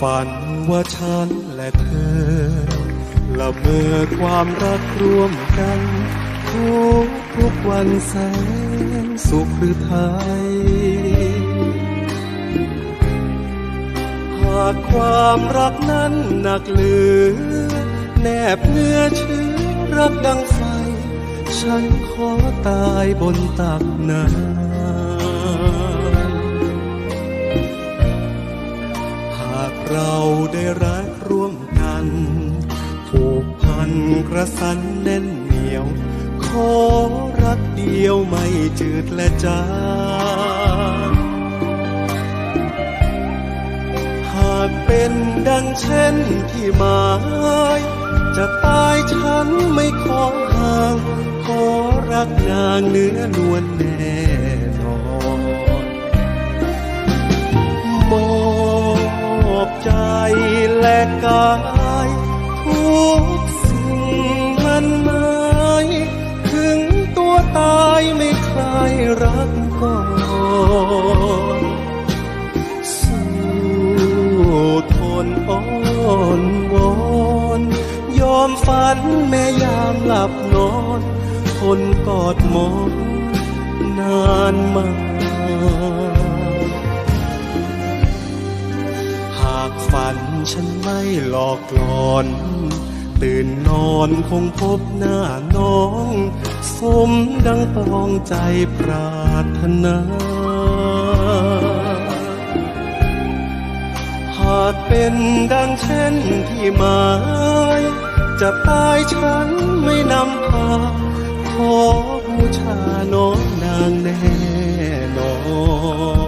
ฝันว่าฉันและเธอละเมอความรักร่วมกันทุกทุกวันแสนสุขหรือไทย หากความรักนั้นหนักเหลือ แนบเนื้อเชื้อรักดังไฟ ฉันขอตายบนตักน้ำ ได้รักร่วมกัน ผูกพันกระสันแน่นเหนียว ขอรักเดียวไม่จืดและจางหากเป็นดังเช่นที่หมายจะตายฉันไม่ขอห่าง ขอรักนางเนื้อนวลแน่นอน ใจและกายทุกสิ่งมันหมายถึงตัวตายไม่ใครรักก่อนสู้ทนอ้อนวอนยอมฝันแม่ยามหลับนอนคนกอดหมอนนานมาากฝันฉันไม่หลอกหลอน ตื่นนอนคงพบหน้าน้อง สมดังปองใจปรารถนา หากเป็นดังเช่นที่หมาย จะตายฉันไม่นำพาขอบูชาน้องนางแน่นอน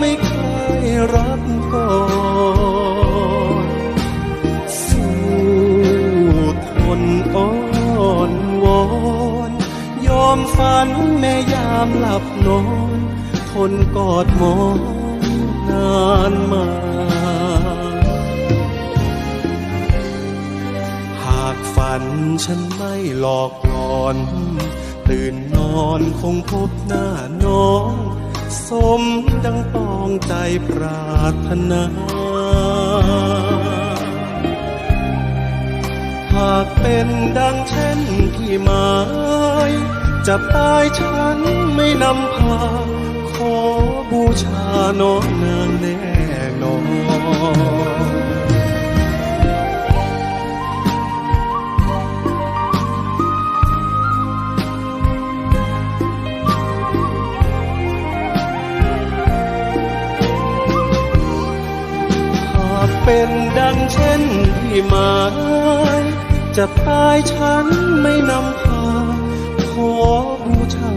ไม่เคยรับก่อนสู้ทนอ้อนวอนยอมฝันแม่ยามหลับนอนทนกอดหมอนนานมาหากฝันฉันไม่หลอกหลอน ตื่นนอนคงพบหน้าน้อง สมดังปองใจปรารถนาหากเป็นดังเช่นที่หมายจะตายฉันไม่นำพา ขอบูชาน้องนางแน่นอน เป็นดังเช่นที่หมายจะตายฉันไม่นำพาขอบูชา